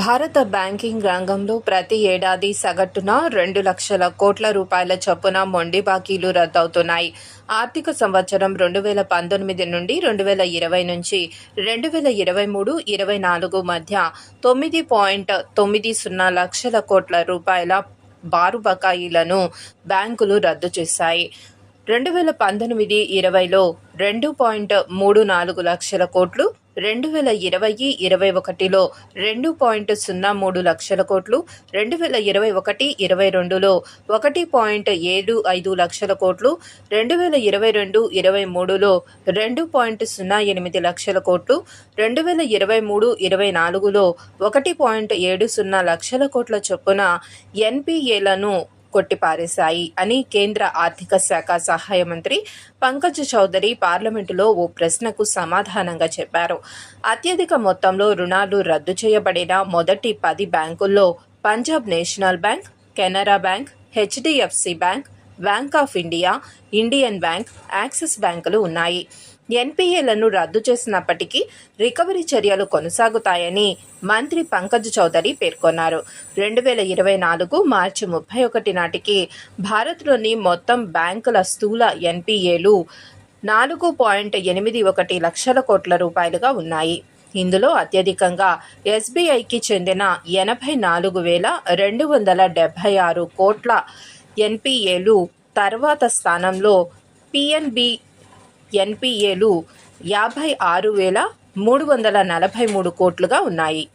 భారత బ్యాంకింగ్ రంగంలో ప్రతి ఏడాది సగటున రెండు లక్షల కోట్ల రూపాయల చొప్పున మొండి బాకీలు రద్దవుతున్నాయి. ఆర్థిక సంవత్సరం రెండు వేల పంతొమ్మిది నుండి రెండు వేల ఇరవై నుంచి రెండు వేల ఇరవై మూడు ఇరవై నాలుగు మధ్య తొమ్మిది పాయింట్ తొమ్మిది సున్నా లక్షల కోట్ల రూపాయల బారు బకాయిలను బ్యాంకులు రద్దు చేశాయి. రెండు వేల పంతొమ్మిది ఇరవైలో రెండు పాయింట్ మూడు నాలుగు లక్షల కోట్లు రెండు వేల ఇరవై ఇరవై ఒకటిలో రెండు పాయింట్ సున్నా మూడు లక్షల కోట్లు రెండు వేల ఇరవై ఒకటి ఇరవై రెండులో ఒకటి పాయింట్ ఏడు ఐదు లక్షల కోట్లు రెండు వేల ఇరవై రెండు ఇరవై మూడులో రెండు పాయింట్ సున్నా ఎనిమిది లక్షల కోట్లు రెండు వేల ఇరవై మూడు ఇరవై నాలుగులో ఒకటి పాయింట్ ఏడు సున్నా లక్షల కోట్ల చొప్పున ఎన్పిఏలను కొట్టిపారేశాయి అని కేంద్ర ఆర్థిక శాఖ సహాయ మంత్రి పంకజ్ చౌదరి పార్లమెంటులో ఓ ప్రశ్నకు సమాధానంగా చెప్పారు. అత్యధిక మొత్తంలో రుణాలు రద్దు చేయబడిన మొదటి పది బ్యాంకుల్లో Punjab national bank Canara bank HDFC bank bank of India Indian bank Axis బ్యాంకులు ఉన్నాయి. ఎన్పిఏలను రద్దు చేసినప్పటికీ రికవరీ చర్యలు కొనసాగుతాయని మంత్రి పంకజ్ చౌదరి పేర్కొన్నారు. రెండు వేల ఇరవై నాలుగు మార్చి ముప్పై ఒకటి నాటికి భారత్లోని మొత్తం బ్యాంకుల స్థూల ఎన్పిఏలు నాలుగు పాయింట్ ఎనిమిది ఒకటి లక్షల కోట్ల రూపాయలుగా ఉన్నాయి. ఇందులో అత్యధికంగా ఎస్బీఐకి చెందిన ఎనభై నాలుగు వేల రెండు వందల డెబ్భై ఆరు కోట్ల ఎన్పిఏలు తర్వాత స్థానంలో పిఎన్బి ఎన్పిఏలు యాభై ఆరు వేల మూడు వందల నలభై మూడు కోట్లుగా ఉన్నాయి.